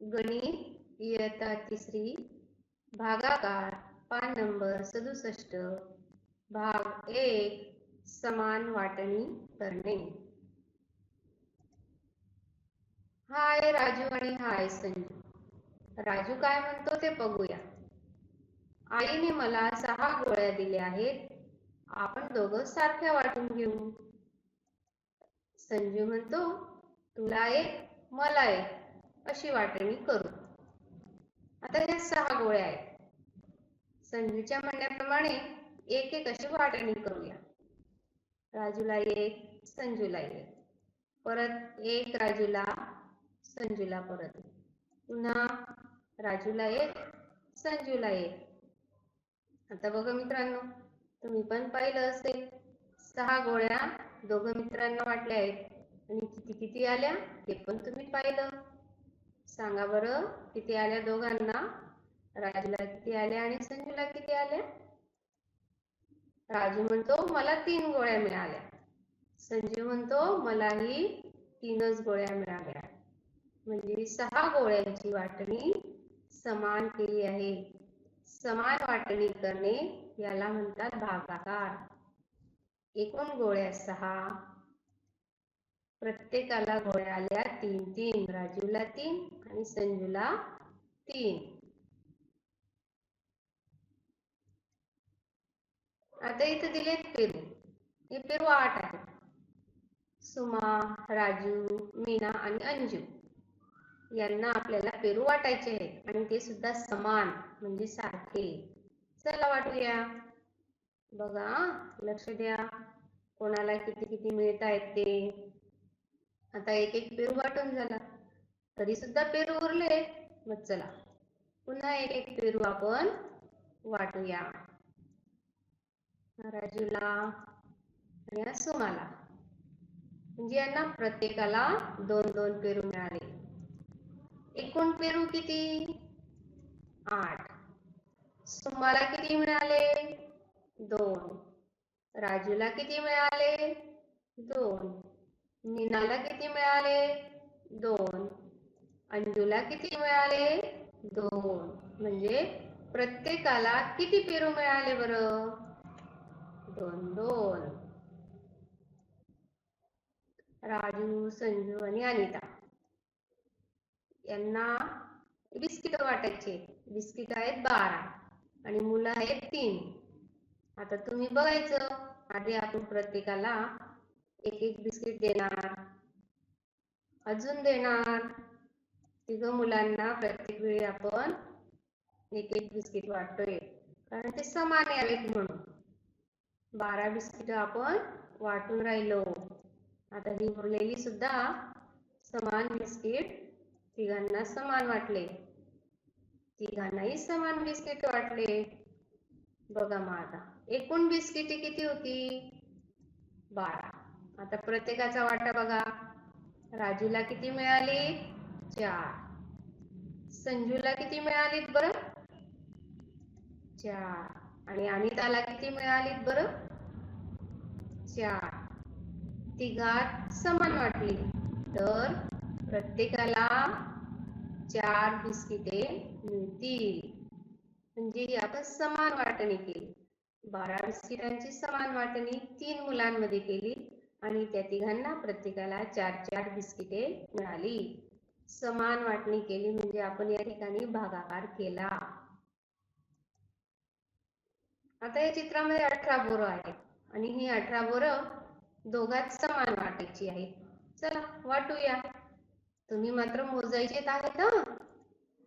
गणित इयत्ता तिसरी भागाकार पान नंबर सदुसष्ट भाग एक समान वाटणी करणे. हाय राजू आणि हाय संजू राजू काय म्हणतो ते बघूया. आईने मला सहा गोळ्या दिल्या आहेत. आपण दोघं सारख्या वाटून घेऊ. संजू म्हणतो तुला एक मला एक. अशी वाटणी करू. आता ह्या सहा गोळ्या आहेत. संजूच्या म्हणण्याप्रमाणे एक एक अशी वाटणी करूया. राजूला एक संजूला एक. परत एक राजूला संजूला परत पुन्हा राजूला एक संजूला एक. आता बघा मित्रांनो तुम्ही पण पाहिलं असेल सहा गोळ्या दोघं मित्रांना वाटल्या आहेत. आणि किती किती आल्या ते पण तुम्ही पाहिलं. सांगा बरं किती आल्या दोघांना? राजूला किती आल्या आणि संजूला किती आल्या? राजू म्हणतो मला तीन गोळ्या मिळाल्या. संजू म्हणतो मलाही तीनच गोळ्या मिळाल्या. म्हणजे सहा गोळ्यांची वाटणी समान केली आहे. समान वाटणी करणे याला म्हणतात भागाकार. एकूण गोळ्या सहा. प्रत्येकाला गोळ्या आल्या तीन तीन राजूला तीन. आणि संजूला तीन. आता इथे दिलेत पेरू. हे पेरू आठ आहेत. सुमा राजू मीना आणि अंजू. यांना आपल्याला पेरू वाटायचे आहेत. आणि ते सुद्धा समान म्हणजे सारखे. चला वाटूया. बघा लक्ष द्या. कोणाला किती किती मिळत आहेत ते. आता एक एक पेरू वाटून झाला. तरी सुद्धा पेरू उरले. मग चला पुन्हा एक एक पेरू आपण वाटूया. राजूला आणि सुमाला. म्हणजे यांना प्रत्येकाला दोन दोन पेरू मिळाले. एकूण पेरू किती? आठ. सुमाला किती मिळाले? दोन. राजूला किती मिळाले? दोन. मीनाला किती मिळाले? दोन. अंजूला किती मिळाले? दोन. म्हणजे प्रत्येकाला किती पेरू मिळाले बर? दोन दोन. राजू संजू आणि अनिता. यांना बिस्किट वाटायचे. बिस्किट आहेत बारा आणि मुलं आहेत तीन. आता तुम्ही बघायचं. आधी आपण प्रत्येकाला एक एक बिस्किट देणार. अजून देणार. तिघ मुलांना प्रत्येक वेळी आपण एक एक बिस्किट वाटतोय. कारण ते समान यावेत म्हणून. बारा बिस्किट आपण वाटून राहिलो. आता ही उरलेली सुद्धा समान बिस्किट तिघांना समान वाटले. तिघांनाही समान बिस्किट वाटले. बघा मग आता. एकूण बिस्किटे किती होती? बारा. आता प्रत्येकाचा वाटा बघा. राजूला किती मिळाली? चार संजूला किती मिळालीत बर? चार आणि अनिताला किती मिळालीत बर? चार तिघात समान वाटली. तर प्रत्येकाला चार बिस्किटे मिळतील. म्हणजे आपण समान वाटणी केली. बारा बिस्किटांची समान वाटणी तीन मुलांमध्ये केली. आणि त्या तिघांना प्रत्येकाला चार चार बिस्किटे मिळाली. समान वाटणी केली म्हणजे आपण या ठिकाणी भागाकार केला. आता या चित्रामध्ये अठरा बोरं आहेत आणि ही अठरा बोरं दोघात समान वाटायची आहे चला वाटूया. तुम्ही मात्र मोजायचे आहेत ना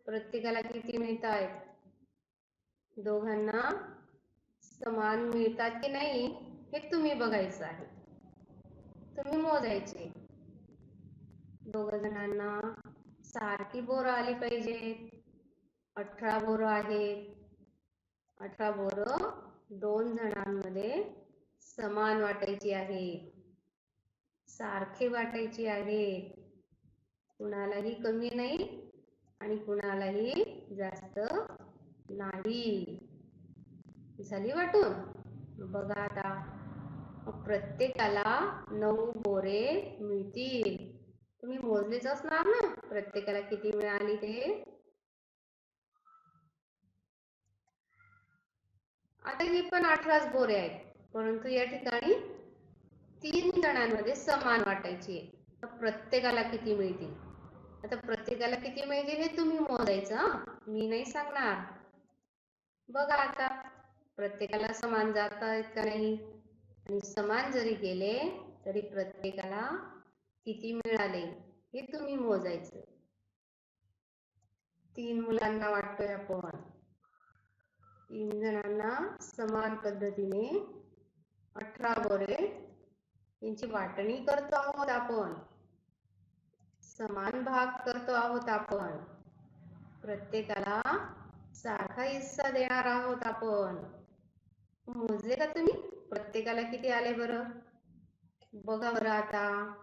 प्रत्येकाला किती मिळत आहेत दोघांना समान मिळतात की नाही हे तुम्ही बघायचं आहे. तुम्ही मोजायचे. दोघ जणांना सारखी बोर आली पाहिजेत अठरा बोर आहेत. अठरा बोर दोन जणांमध्ये समान वाटायची आहेत. सारखे वाटायची आहेत. कुणालाही कमी नाही आणि कुणालाही जास्त नाही. झाली वाटून? बघा आता. प्रत्येकाला नऊ बोरे मिळतील. तुम्ही मोजलेच असणार ना? प्रत्येकाला किती मिळाली ते? आता ही पण अठराच बोरे आहेत. परंतु या ठिकाणी तीन जणांमध्ये समान वाटायची आहे. प्रत्येकाला किती मिळतील? आता प्रत्येकाला किती मिळतील हे तुम्ही मोजायचं मी नाही सांगणार. बघा आता प्रत्येकाला समान जात आहेत का नाही? आणि समान जरी गेले तरी प्रत्येकाला किती मिळाले हे तुम्ही मोजायचं. तीन मुलांना वाटतोय आपण. तीन जणांना समान पद्धतीने अठरा बोरे यांची वाटणी करतो आहोत आपण. समान भाग करतो आहोत आपण. प्रत्येकाला सारखा हिस्सा देणार आहोत आपण. मोजले का तुम्ही? प्रत्येकाला किती आले बरं? बघा बरं आता.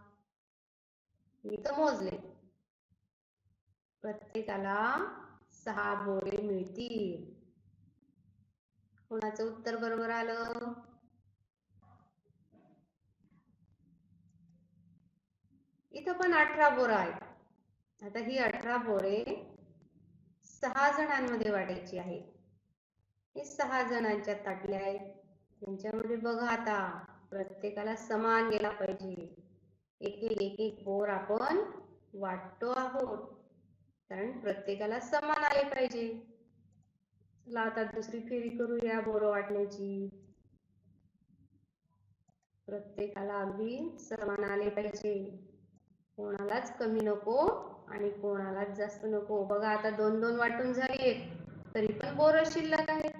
मी तर मोजले. प्रत्येकाला सहा बोरे मिळतील. कोणाचं उत्तर बरोबर आलं? इथं पण अठरा बोरं आहेत. आता ही अठरा बोरे सहा जणांमध्ये वाटायची आहे हे सहा जणांच्या ताटल्या आहेत. त्यांच्यामध्ये बघा आता प्रत्येकाला समान गेला पाहिजे. एक एक एक एक बोर आपण वाटतो आहोत. कारण प्रत्येकाला समान आले पाहिजे. चला आता दुसरी फेरी करूया बोर वाटण्याची. प्रत्येकाला अगदी समान आले पाहिजे. कोणालाच कमी नको आणि कोणालाच जास्त नको. बघा आता दोन दोन वाटून झाली तरी पण बोर शिल्लक आहेत.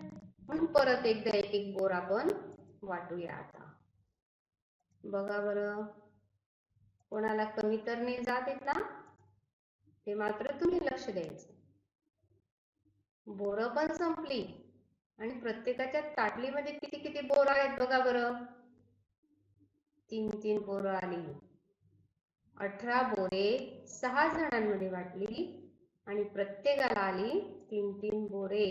म्हणून परत एकदा एक एक बोर आपण वाटूया आता. बघा बरं. कोणाला कमी तर नाही जात येत ना ते मात्र तुम्ही लक्ष द्यायचं. बोर पण संपली आणि प्रत्येकाच्या ताटलीमध्ये किती किती बोर आहेत बघा बरं. तीन तीन बोरं आली. अठरा बोरे सहा जणांमध्ये वाटली आणि प्रत्येकाला आली तीन तीन बोरे.